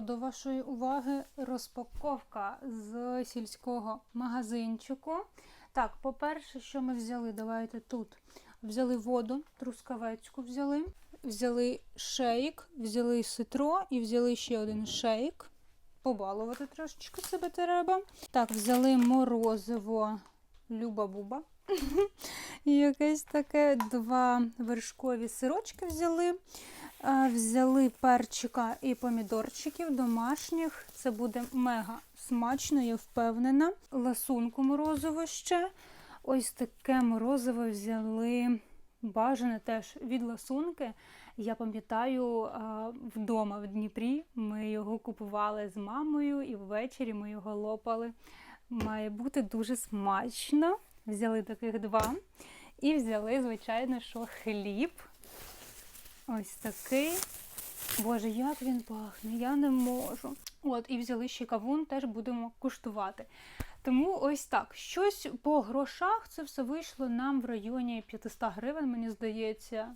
До вашої уваги розпаковка з сільського магазинчику. Так, по-перше, що ми взяли? Давайте тут. Взяли воду, трускавецьку взяли, взяли шейк, взяли ситро і взяли ще один шейк. Побалувати трошечки себе треба. Так, взяли морозиво Люба-Буба. Якесь таке два вершкові сирочки взяли. А, Взяли перчика і помідорчиків домашніх. Це буде мега смачно, я впевнена. Ласунку морозиво ще. Ось таке морозиво взяли. Бажане теж від ласунки. Я пам'ятаю, вдома в Дніпрі ми його купували з мамою, і ввечері ми його лопали. Має бути дуже смачно. Взяли таких два. І взяли, звичайно, що хліб. Ось такий. Боже, як він пахне, я не можу. От, і взяли ще кавун, теж будемо куштувати. Тому ось так. Щось по грошах це все вийшло нам в районі 500 гривень, мені здається.